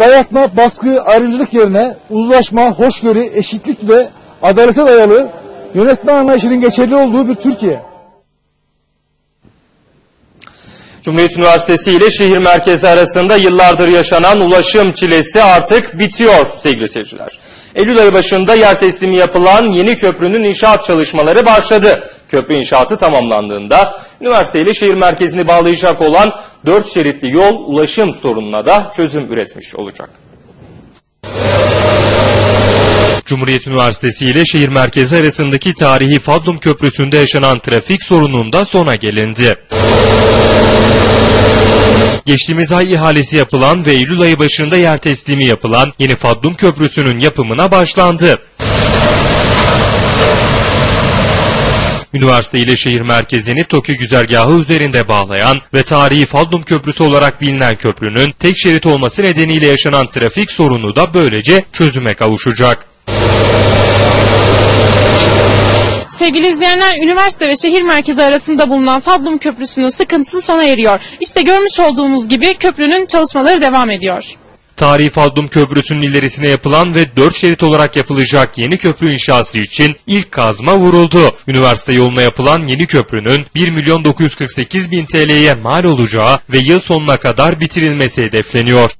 dayatma, baskı, ayrımcılık yerine uzlaşma, hoşgörü, eşitlik ve adalete dayalı yönetme anlayışının geçerli olduğu bir Türkiye. Cumhuriyet Üniversitesi ile şehir merkezi arasında yıllardır yaşanan ulaşım çilesi artık bitiyor sevgili seyirciler. Eylül ayı başında yer teslimi yapılan yeni köprünün inşaat çalışmaları başladı. Köprü inşaatı tamamlandığında üniversite ile şehir merkezini bağlayacak olan 4 şeritli yol ulaşım sorununa da çözüm üretmiş olacak. Cumhuriyet Üniversitesi ile şehir merkezi arasındaki tarihi Fadlum Köprüsü'nde yaşanan trafik sorununda sona gelindi. Geçtiğimiz ay ihalesi yapılan ve Eylül ayı başında yer teslimi yapılan yeni Fadlum Köprüsü'nün yapımına başlandı. Üniversite ile şehir merkezini Tokyo güzergahı üzerinde bağlayan ve tarihi Fadlum Köprüsü olarak bilinen köprünün tek şerit olması nedeniyle yaşanan trafik sorunu da böylece çözüme kavuşacak. Sevgili izleyenler, üniversite ve şehir merkezi arasında bulunan Fadlum Köprüsü'nün sıkıntısı sona eriyor. İşte görmüş olduğunuz gibi köprünün çalışmaları devam ediyor. Tarihi Fadlum Köprüsü'nün ilerisine yapılan ve 4 şerit olarak yapılacak yeni köprü inşası için ilk kazma vuruldu. Üniversite yoluna yapılan yeni köprünün 1 milyon 948 bin TL'ye mal olacağı ve yıl sonuna kadar bitirilmesi hedefleniyor.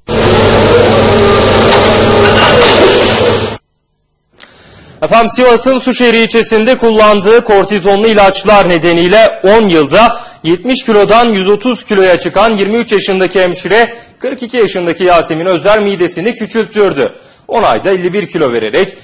Efendim Sivas'ın Suşehri ilçesinde kullandığı kortizonlu ilaçlar nedeniyle 10 yılda 70 kilodan 130 kiloya çıkan 23 yaşındaki hemşire 42 yaşındaki Yasemin Özer midesini küçülttürdü. 10 ayda 51 kilo vererek